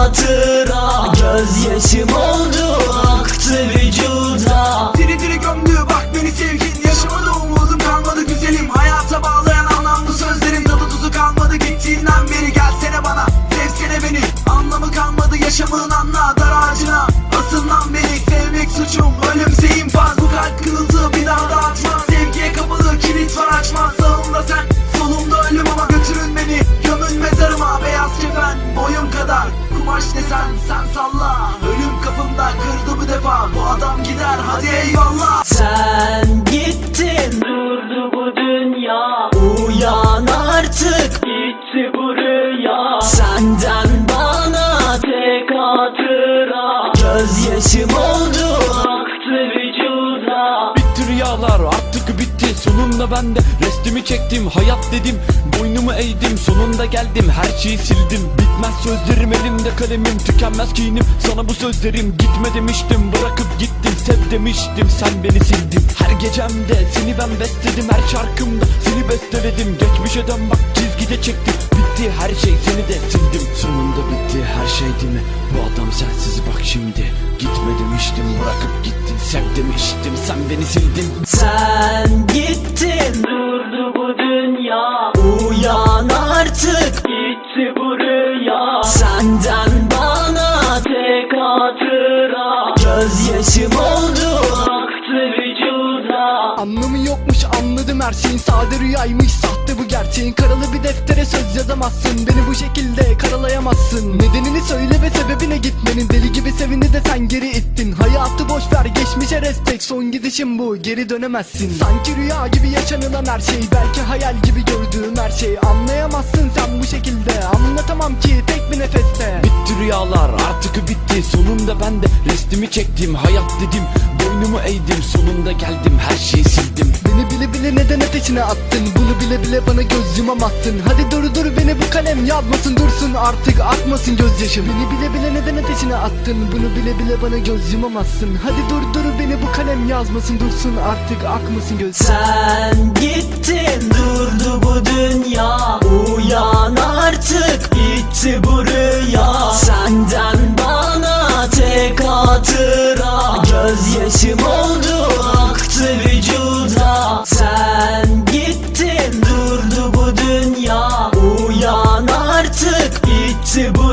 hatıra. Gözyaşım Kumaş desen sen salla. Ölüm kapımda kırdı bu defa. Bu adam gider hadi eyvallah. Sen Sonunda ben de restimi çektim Hayat dedim boynumu eğdim Sonunda geldim her şeyi sildim. Bitmez sözlerim elimde kalemim Tükenmez kinim sana bu sözlerim. Gitme demiştim bırakıp gittin Sev demiştim sen beni sildin. Her gecemde seni ben besledim Her şarkımda seni besteledim. Geçmişe dön bak çizgide çektim. Bitti her şey seni de sildim. Sonunda bitti her şey değil mi? Bu şimdi. Gitme demiştim bırakıp gittin Sev demiştim sen beni sildin. Sen gittin. Durdu bu dünya. Uyan artık. Bitti bu rüya. Senden bana tek hatıra. Gözyaşım oldu her şeyin Sade rüyaymış sahte bu gerçeğin. Karalı bir deftere söz yazamazsın. Beni bu şekilde karalayamazsın. Nedenini söyle ve sebebine gitmenin. Deli gibi sevindi de sen geri ittin. Hayatı boş ver geçmişe respekt Son gidişin bu geri dönemezsin. Sanki rüya gibi yaşanılan her şey. Belki hayal gibi gördüğüm her şey Anlayamazsın sen bu şekilde. Anlatamam ki tek bir nefeste. Bitti rüyalar artık bitti. Sonunda ben de restimi çektim. Hayat dedim boynumu eğdim. Sonunda geldim her şeyi sildim Beni bile bile neden ateşine attın? Bunu bile bile bana göz yumamazsın Hadi dur dur beni bu kalem yazmasın Dursun. Artık akmasın gözyaşım. Beni bile bile neden ateşine attın? Bunu bile bile bana göz yumamazsın Hadi dur dur beni bu kalem yazmasın Dursun. Artık akmasın göz Sen gittin durdu bu dünya. Uyan artık bitti bu rüya. Senden bana tek hatıra. Gözyaşım oldu gittin